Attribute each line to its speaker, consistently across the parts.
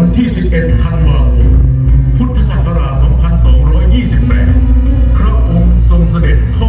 Speaker 1: วันที่ 11 ธันวาคม พุทธศักราช 2228 พระองค์ทรงเสด็จเข้า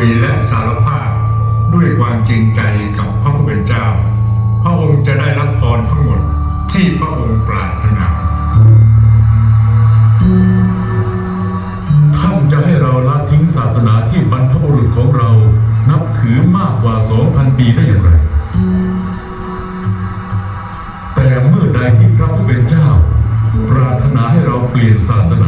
Speaker 1: คุยและสารภาพด้วยความจริงใจกับพระผู้เป็นเจ้า พระองค์จะได้รับพรทั้งหมดที่พระองค์ปรารถนาท่านจะให้เราละทิ้งศาสนาที่บรรพบุรุษของเรานับถือมากกว่าสอ
Speaker 2: งพันปี
Speaker 3: ได้อย่าง
Speaker 1: ไร แต่
Speaker 2: เมื่อใดที่พระผู้เป็นเจ้า
Speaker 4: ปราร
Speaker 1: ถนาให้เรา
Speaker 5: เปลี่ยนศาสนา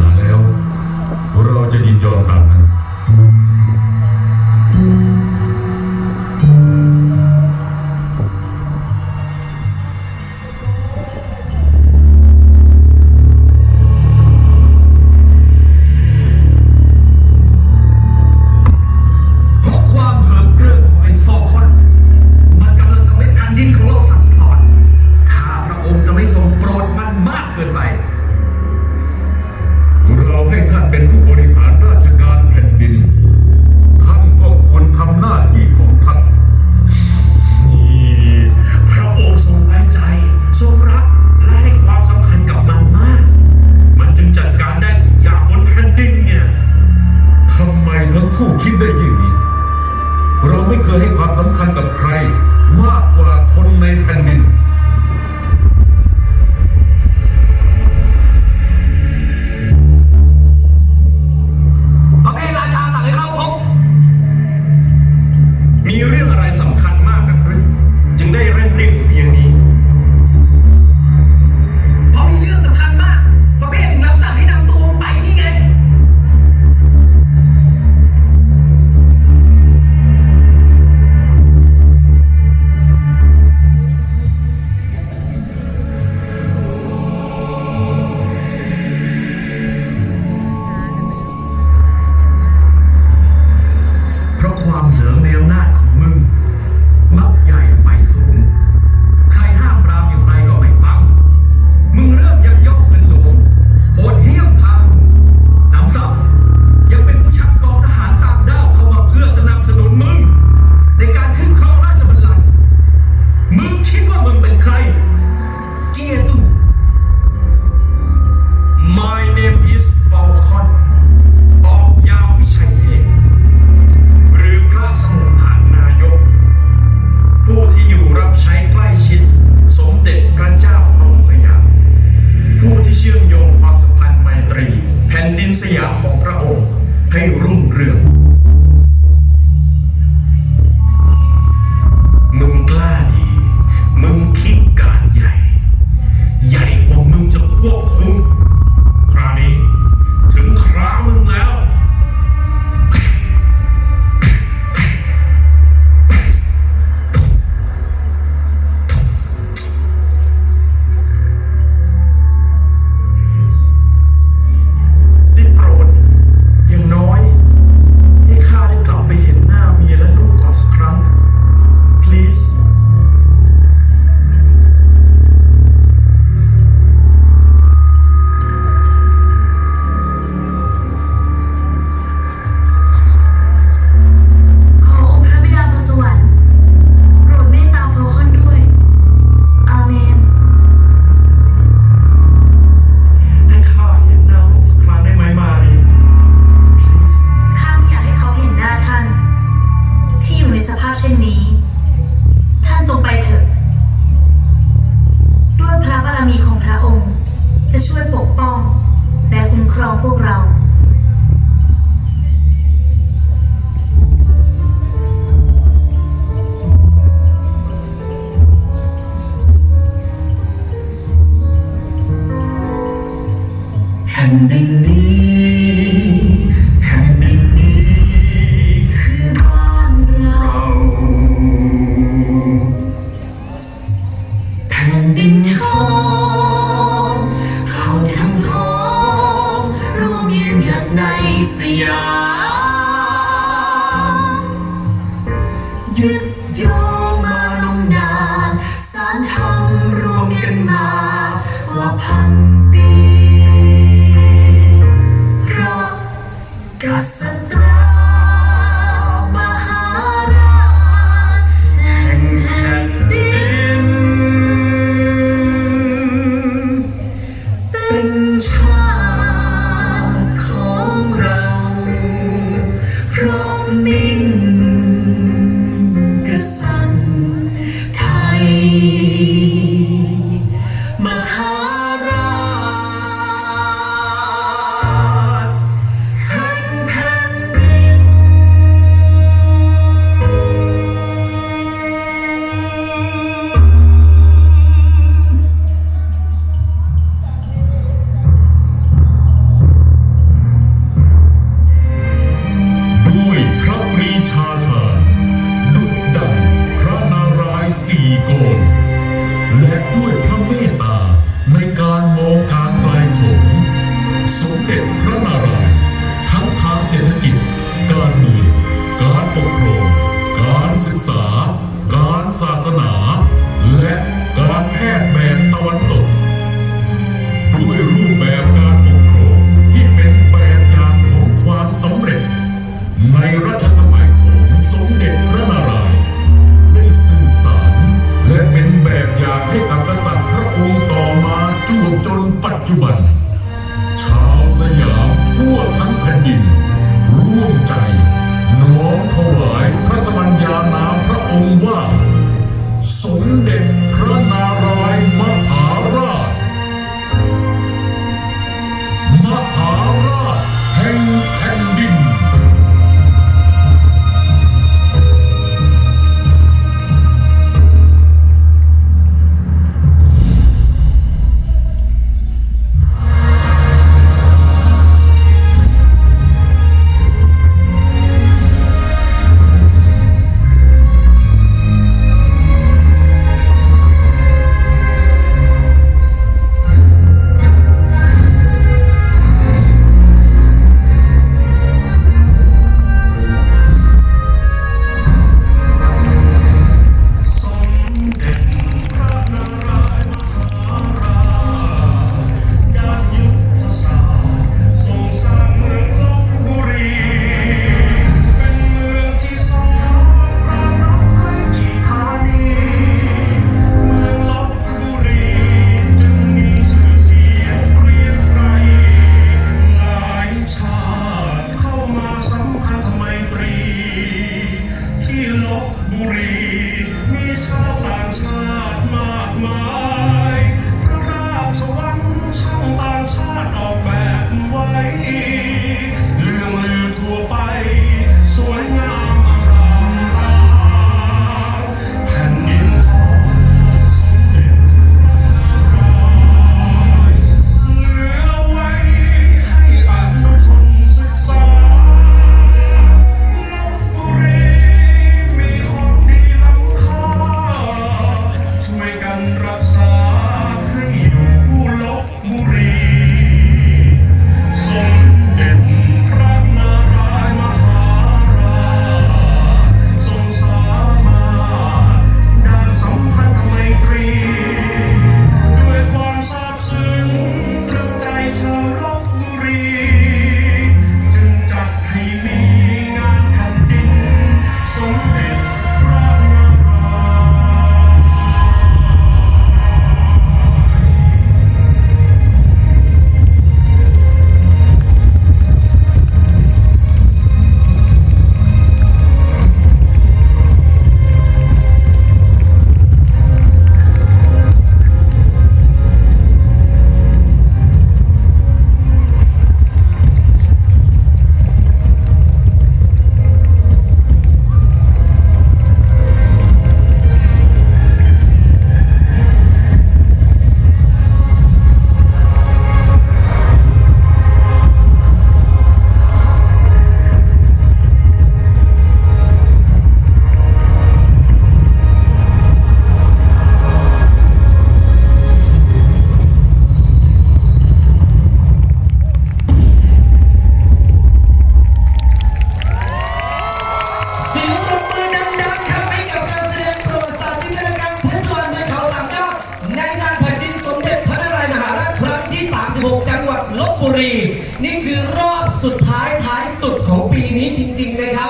Speaker 5: Yeah.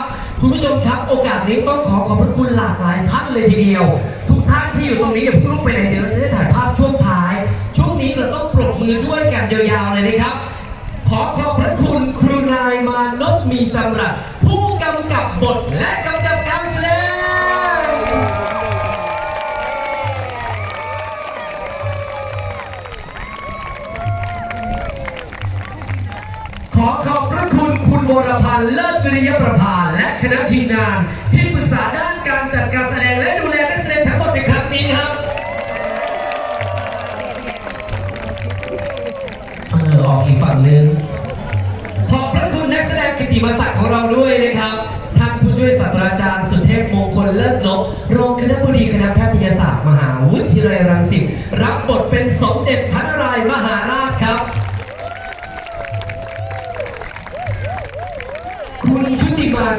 Speaker 5: ครับคุณผู้ชมครับโอกาสนี้ต้องขอขอบพระคุณหลากหลายท่านเลยทีเดียว ทุกท่านที่อยู่ตรงนี้อย่าเพิ่งลุกไปไหนเดี๋ยวเราจะได้ถ่ายภาพช่วงท้าย ช่วงนี้เราต้องปรบมือด้วยกันยาวๆเลยนะครับ ขอขอบพระคุณครูนายมานพมีจำรัดผู้กำกับบทและกำกับการแสดงขอขอบพระคุณคุณวรพันธ์เลิศวิริยประภ คณะทีมงานที่ปรึกษาด้านการจัดการแสดงและดูแลนักแสดงทั้งหมดในครั้งนี้ครับเออออกอีกฝั่งนึงขอบพระคุณนักแสดงกิตติมศักดิ์ของเราด้วยนะครับท่านผู้ช่วยศาสตราจารย์สุเทพมงคลเลิศลบรองคณะบดีคณะแพทยศาสตร์มหาวิทยาลัยรังสิตรับบทเป็นสมเด็จพระ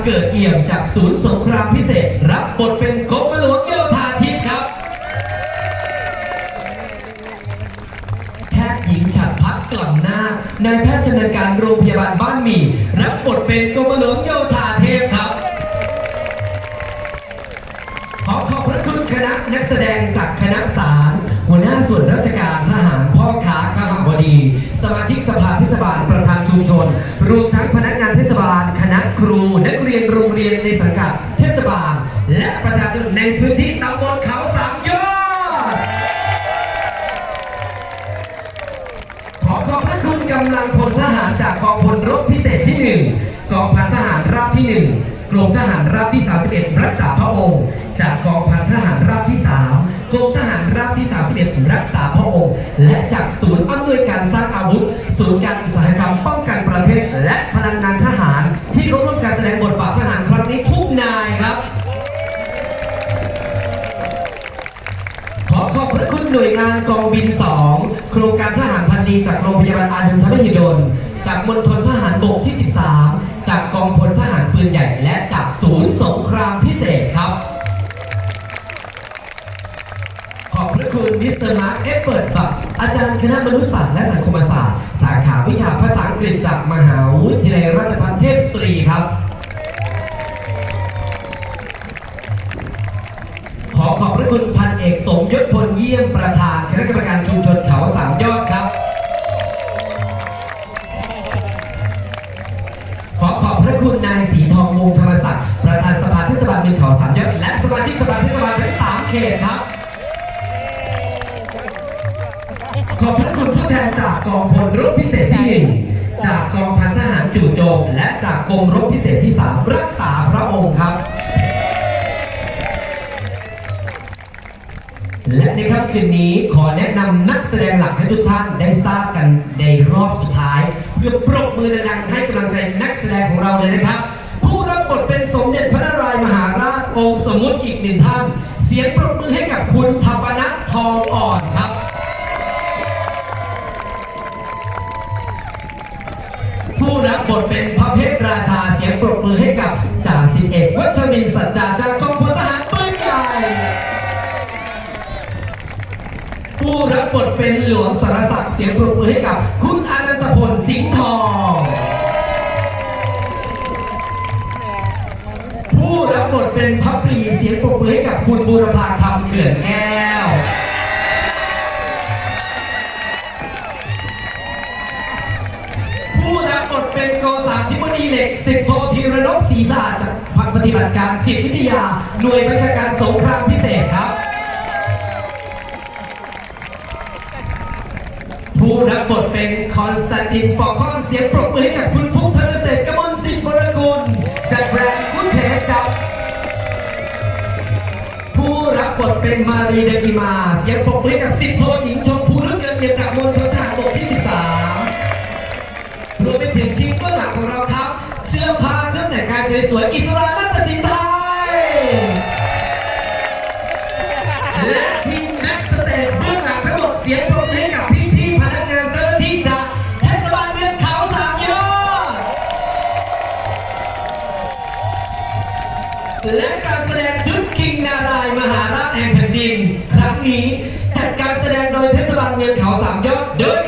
Speaker 5: เกิดเอี่ยมจากศูนย์สงครามพิเศษ รับบทเป็นกรมหลวงโยธาทิพย์ครับแพทย์หญิงฉัดพัฒน์กล่ำหน้านายแพทย์ชำนาญการโรงพยาบาลบ้านหมี่รับบทเป็นกรมหลวงโยธาเทพครับ ขอขอบพระคุณคณะนักแสดงจากคณะสารหัวหน้าส่วนราชการ สมาชิกสภาเทศบาลประธานชุมชน รวมทั้งพนักงานเทศบาล คณะครู นักเรียนโรงเรียนในสังกัดเทศบาล และประชาชนในพื้นที่ตำบลเขาสามยอดขอขอบพระคุณกำลังพลทหารจากกองพลรบพิเศษที่ 1 กองพันทหารราบที่ 1กรมทหารราบที่ 31 รักษาพระองค์ จากกองพันทหารราบที่ 3 กรมทหารราบที่ 31 รักษาพระองค์ และจากศูนย์อำนวยการสร้างอาวุธ ศูนย์การอุตสาหกรรมป้องกันประเทศ และพลังงานทหาร ที่เขาร่วมการแสดงบทบาททหารครั้งนี้ทุกนายครับ ขอขอบพระคุณหน่วยงานกองบิน 2 โครงการทหารพันดีจากโรงพยาบาลอาดุลทมหิดล จากมณฑลทหารบกที่ 13 จากกองพลทหารปืนใหญ่ และจากศูนย์สงครามพิเศษ ตอร์มาร์คเอฟเปิดบักอาจารย์คณะมนุษยศาสตร์และสังคมศาสตร์ สาขาวิชาภาษาอังกฤษจากมหาวิทยาลัยราชภัฏเทพสตรีครับ ขอขอบพระคุณพันเอกสมยศพลเยี่ยมประธานคณะกรรมการชุมชน จากกองพลรบพิเศษที่หนึ่งจากกองพันทหารจู่โจม และจากกรมรบพิเศษที่สามรักษาพระองค์ครับ และในค่ำคืนนี้ขอแนะนำนักแสดงหลักให้ทุกท่านได้ทราบกันในรอบสุดท้าย เพื่อปรบมือดังให้กำลังใจนักแสดงของเราเลยนะครับ ผู้รับบทเป็นสมเด็จพระนารายมหาราชองค์สมมุติอีกหนึ่งท่าน เสียงปรบมือให้กับคุณธรรมนัททองอ่อนครับ บบทเป็นพระเพชรราชาเสียงปรบมือให้กับจ่าสิบเอกวัชรินสัจจาจากกองพลทหารปืนใหญ่ผู้รับบทเป็นหลวงสารศักดิ์เสียงปรบมือให้กับ คุณอนันตพลสิงห์ทอง ผู้รับบทเป็นพระปรีเสียงปรบมือให้กับคุณบูรพาคำเขื่อนแก้ว บบทเป็นโกษาธิบดีเหล็กสิบโทธีรนพศรีสาจากพักปฏิบัติการจิตวิทยา หน่วยบัญชาการสงครามพิเศษครับ ผู้รับบทเป็นคอนสแตนตินฟอร์คอนเสียงปรบมือให้กับคุณฟุกธนเศษกมลสิทธิ์วรกุลจากแบรนด์กุนเทสครับ ผู้รับบทเป็นมารีเดกิมา เสียงปรบมือให้กับสิบโทหญิงชมพูลึกเกินเกียรติจากมณฑลทหารบกที่13ร สวยๆ อิสรานัตสินไทย และทีมแม็กซ์สเตจเบื้องหลังทั้งหมดเสียงปรบมือกับพี่ๆพนักงานเจ้าหน้าที่จากเทศบาลเมืองเขาสามยอด และการแสดงชุดคิงนารายมหาราชแห่งแผ่นดิน ครั้งนี้จัดการแสดงโดยเทศบาลเมืองเขาสามยอดโดย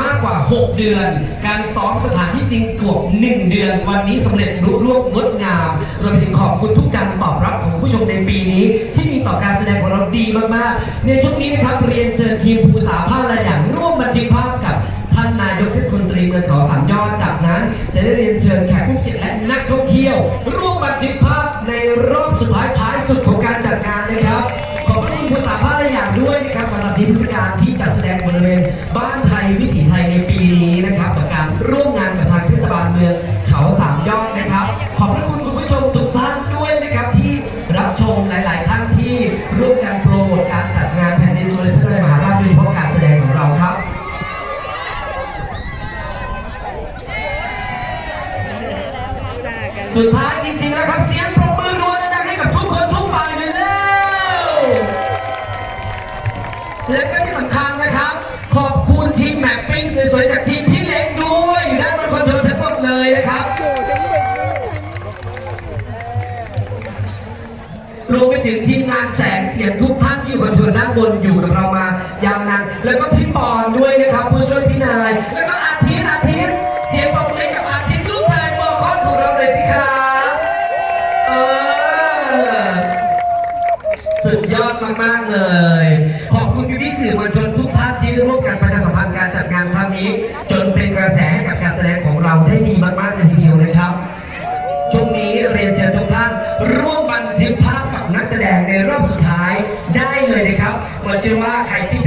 Speaker 5: มากกว่า 6 เดือน การซ้อมสถานที่จริงเกือบ1เดือน วันนี้สำเร็จรุ่ร่วงงดงามรวมถึงขอบคุณทุกการตอบรับของผู้ชมในปีนี้ ที่มีต่อการแสดงของเราดีมากๆ ในช่วงนี้นะครับเรียนเชิญทีมภูสาภาคและอย่างร่วมบันทึกภาพกับท่านนายกเทศมนตรีเมืองเขาสามยอดจากนั้น จะได้เรียนเชิญแขกผู้เกียรติและนักท่องเที่ยว ร่วมบันทึกภาพในรอบ มืองเขาสามยอดนะครับ ขอบพระคุณคุณผู้ชมทุกท่านด้วยนะครับที่รับชมหลาย ๆ ท่านที่ร่วมกันโปรโมทการจัดงานแผ่นดินตัวเลนพระนารายณ์มหาราชโดยเฉพาะการแสดงของเราครับสุดท้าย บนอยู่กับเรามายาวนานแล้วก็พี่ปอนด้วยนะครับผู้ช่วยพี่นาย แล้วก็อาทิตย์อาทิตย์เสียงปรบมือให้กับอาทิตย์ลูกชายบอคอนของเราเลยสิครับเออสุดยอดมากๆเลย ขอบคุณพี่ๆสื่อมวลชนทุกท่าน นะครั